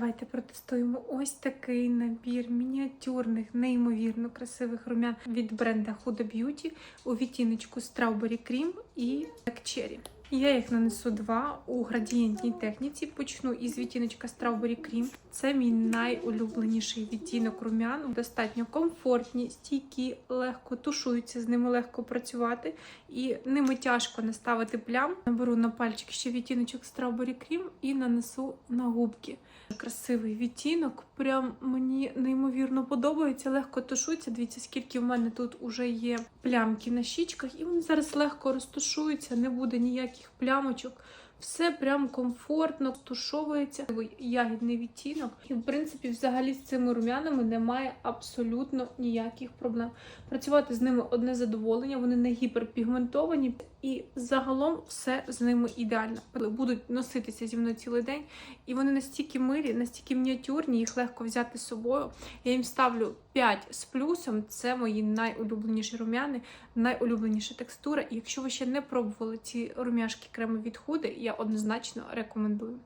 Давайте протестуємо ось такий набір мініатюрних, неймовірно красивих румян від бренда Huda Beauty у відтіночку Strawberry Cream і Black Cherry. Я їх нанесу два у градієнтній техніці. Почну із відтіночка Strawberry Cream. Це мій найулюбленіший відтінок румян. Достатньо комфортні, стійкі, легко тушуються, з ними легко працювати і ними тяжко не ставити плям. Наберу на пальчик ще відтіночок Strawberry Cream і нанесу на губки. Красивий відтінок, прям мені неймовірно подобається, легко тушується. Дивіться, скільки в мене тут уже є плямки на щічках, і вони зараз легко розтушуються, не буде ніяких плямочок. Все прям комфортно тушовується. Ягідний відтінок. І, в принципі, взагалі з цими румянами немає абсолютно ніяких проблем. Працювати з ними одне задоволення, вони не гіперпігментовані, і загалом все з ними ідеально. Будуть носитися зі мною цілий день, і вони настільки милі, настільки мініатюрні, їх легко взяти з собою. Я їм ставлю 5 з плюсом. Це мої найулюбленіші румяни, найулюбленіша текстура. І якщо ви ще не пробували ці румяшки креми від худи, однозначно рекомендую.